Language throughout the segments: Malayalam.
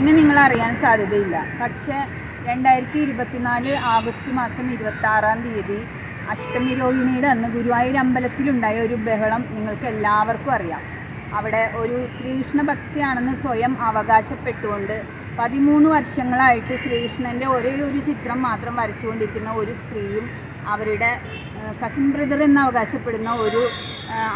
എന്നെ നിങ്ങൾ അറിയാൻ സാധ്യതയില്ല. പക്ഷേ രണ്ടായിരത്തി ഇരുപത്തിനാല് ആഗസ്റ്റ് മാസം ഇരുപത്തി ആറാം തീയതി അഷ്ടമി രോഹിണിയുടെ അന്ന് ഗുരുവായൂർ അമ്പലത്തിലുണ്ടായ ഒരു ബഹളം നിങ്ങൾക്ക് എല്ലാവർക്കും അറിയാം. അവിടെ ഒരു ശ്രീകൃഷ്ണ ഭക്തിയാണെന്ന് സ്വയം അവകാശപ്പെട്ടുകൊണ്ട് പതിമൂന്ന് വർഷങ്ങളായിട്ട് ശ്രീകൃഷ്ണന്റെ ഒരേ ഒരു ചിത്രം മാത്രം വരച്ചുകൊണ്ടിരിക്കുന്ന ഒരു സ്ത്രീയും അവരുടെ കസിൻ ബ്രദർ എന്ന് അവകാശപ്പെടുന്ന ഒരു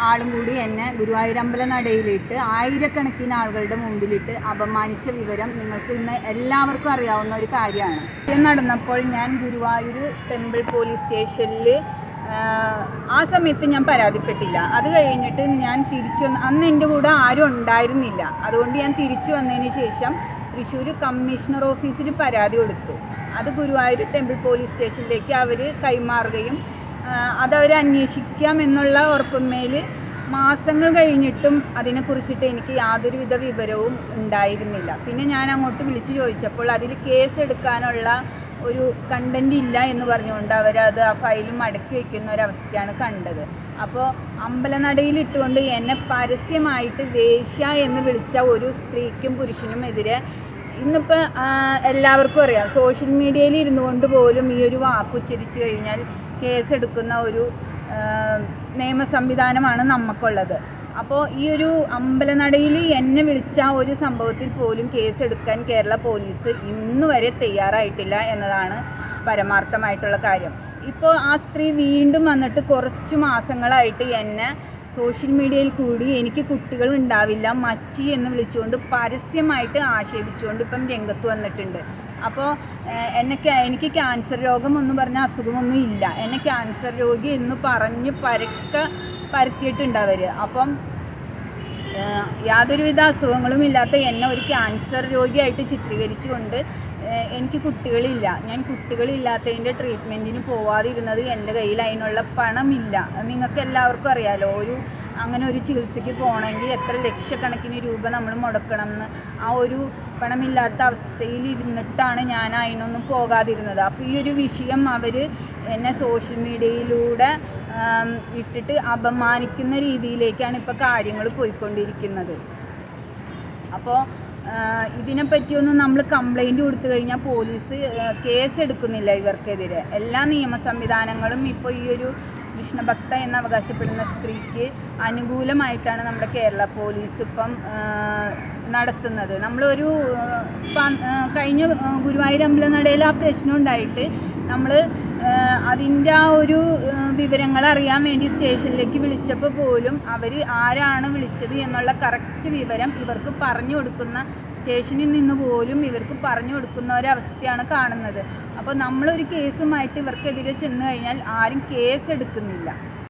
ആളും കൂടി എന്നെ ഗുരുവായൂരമ്പല നടയിലിട്ട് ആയിരക്കണക്കിന് ആളുകളുടെ മുമ്പിലിട്ട് അപമാനിച്ച വിവരം നിങ്ങൾക്ക് ഇന്ന് എല്ലാവർക്കും അറിയാവുന്ന ഒരു കാര്യമാണ്. ഇത് നടന്നപ്പോൾ ഞാൻ ഗുരുവായൂർ ടെമ്പിൾ പോലീസ് സ്റ്റേഷനിൽ ആ സമയത്ത് ഞാൻ പരാതിപ്പെട്ടില്ല. അത് കഴിഞ്ഞിട്ട് ഞാൻ തിരിച്ചു വന്ന് അന്ന് എന്റെ കൂടെ ആരും ഉണ്ടായിരുന്നില്ല. അതുകൊണ്ട് ഞാൻ തിരിച്ചു വന്നതിന് ശേഷം തൃശ്ശൂർ കമ്മീഷണർ ഓഫീസിൽ പരാതി കൊടുത്തു. അത് ഗുരുവായൂർ ടെമ്പിൾ പോലീസ് സ്റ്റേഷനിലേക്ക് അവർ കൈമാറുകയും അതവർ അന്വേഷിക്കാം എന്നുള്ള ഉറപ്പുമേൽ മാസങ്ങൾ കഴിഞ്ഞിട്ടും അതിനെക്കുറിച്ചിട്ട് എനിക്ക് യാതൊരുവിധ വിവരവും ഉണ്ടായിരുന്നില്ല. പിന്നെ ഞാൻ അങ്ങോട്ട് വിളിച്ചു ചോദിച്ചപ്പോൾ അതിൽ കേസ് എടുക്കാനുള്ള ഒരു കണ്ടന്റ് ഇല്ല എന്ന് പറഞ്ഞുകൊണ്ട് അവരത് ആ ഫയൽ മടക്കി വയ്ക്കുന്ന ഒരവസ്ഥയാണ് കണ്ടത്. അപ്പോൾ അമ്പലനടയിൽ ഇട്ടുകൊണ്ട് എന്നെ പരസ്യമായിട്ട് വേശ്യ എന്ന് വിളിച്ച ഒരു സ്ത്രീക്കും പുരുഷനും എതിരെ ഇന്നിപ്പോൾ എല്ലാവർക്കും അറിയാം. സോഷ്യൽ മീഡിയയിൽ ഇരുന്നു കൊണ്ട് പോലും ഈ ഒരു വാക്ക് ഉച്ചരിച്ചു കഴിഞ്ഞാൽ കേസ് എടുക്കുന്ന ഒരു നിയമ സംവിധാനമാണ് നമുക്കുള്ളത് അപ്പോൾ ഈ ഒരു അമ്പലനടയിൽ എന്നെ വിളിച്ച ഒരു സംഭവത്തിൽ പോലും കേസെടുക്കാൻ കേരള പോലീസ് ഇന്ന് വരെ തയ്യാറായിട്ടില്ല എന്നതാണ് പരമാർത്ഥമായിട്ടുള്ള കാര്യം. ഇപ്പോൾ ആ സ്ത്രീ വീണ്ടും വന്നിട്ട് കുറച്ച് മാസങ്ങളായിട്ട് എന്നെ സോഷ്യൽ മീഡിയയിൽ കൂടി എനിക്ക് കുട്ടികൾ ഉണ്ടാവില്ല മച്ചി എന്ന് വിളിച്ചുകൊണ്ട് പരസ്യമായിട്ട് ആക്ഷേപിച്ചുകൊണ്ട് ഇപ്പം രംഗത്ത് വന്നിട്ടുണ്ട്. അപ്പോൾ എന്നെ എനിക്ക് ക്യാൻസർ രോഗം എന്ന് പറഞ്ഞ അസുഖമൊന്നും ഇല്ല. എന്നെ ക്യാൻസർ രോഗി എന്ന് പറഞ്ഞ് പരക്ക പരത്തിയിട്ടുണ്ട് അവർ അപ്പം യാതൊരുവിധ അസുഖങ്ങളും ഇല്ലാത്ത എന്നെ ഒരു ക്യാൻസർ രോഗിയായിട്ട് ചിത്രീകരിച്ചുകൊണ്ട് എനിക്ക് കുട്ടികളില്ല. ഞാൻ കുട്ടികളില്ലാത്തതിന്റെ ട്രീറ്റ്മെന്റിന് പോവാതിരുന്നത് എന്റെ കയ്യിൽ അതിനുള്ള പണമില്ല. നിങ്ങൾക്ക് എല്ലാവർക്കും അറിയാലോ. ഒരു അങ്ങനെ ഒരു ചികിത്സയ്ക്ക് പോകണമെങ്കിൽ എത്ര ലക്ഷക്കണക്കിന് രൂപ നമ്മൾ മുടക്കണം എന്ന്. ആ ഒരു പണമില്ലാത്ത അവസ്ഥയിൽ ഇരുന്നിട്ടാണ് ഞാൻ അതിനൊന്നും പോകാതിരുന്നത്. അപ്പോൾ ഈ ഒരു വിഷയം അവർ എന്നെ സോഷ്യൽ മീഡിയയിലൂടെ ഇട്ടിട്ട് അപമാനിക്കുന്ന രീതിയിലേക്കാണ് ഇപ്പോൾ കാര്യങ്ങൾ പോയിക്കൊണ്ടിരിക്കുന്നത്. അപ്പോൾ ഇതിനെപ്പറ്റിയൊന്നും നമ്മൾ കംപ്ലൈന്റ് കൊടുത്തു കഴിഞ്ഞാൽ പോലീസ് കേസ് എടുക്കുന്നില്ല ഇവർക്കെതിരെ. എല്ലാ നിയമ സംവിധാനങ്ങളും ഇപ്പോൾ ഈ ഒരു കൃഷ്ണഭക്ത എന്ന് അവകാശപ്പെടുന്ന സ്ത്രീക്ക് അനുകൂലമായിട്ടാണ് നമ്മുടെ കേരള പോലീസ് ഇപ്പം നടത്തുന്നത്. നമ്മളൊരു കഴിഞ്ഞ ഗുരുവായൂർ അമ്പലനടയിൽ ആ പ്രശ്നം ഉണ്ടായിട്ട് നമ്മൾ അതിന്റെ ആ ഒരു വിവരങ്ങൾ അറിയാൻ വേണ്ടി സ്റ്റേഷനിലേക്ക് വിളിച്ചപ്പോൾ പോലും അവർ ആരാണ് വിളിച്ചത് എന്നുള്ള കറക്റ്റ് വിവരം ഇവർക്ക് പറഞ്ഞു കൊടുക്കുന്ന സ്റ്റേഷനിൽ നിന്ന് പോലും ഇവർക്ക് പറഞ്ഞു കൊടുക്കുന്ന ഒരവസ്ഥയാണ് കാണുന്നത്. അപ്പോൾ നമ്മളൊരു കേസുമായിട്ട് ഇവർക്കെതിരെ ചെന്ന് കഴിഞ്ഞാൽ ആരും കേസ് എടുക്കുന്നില്ല.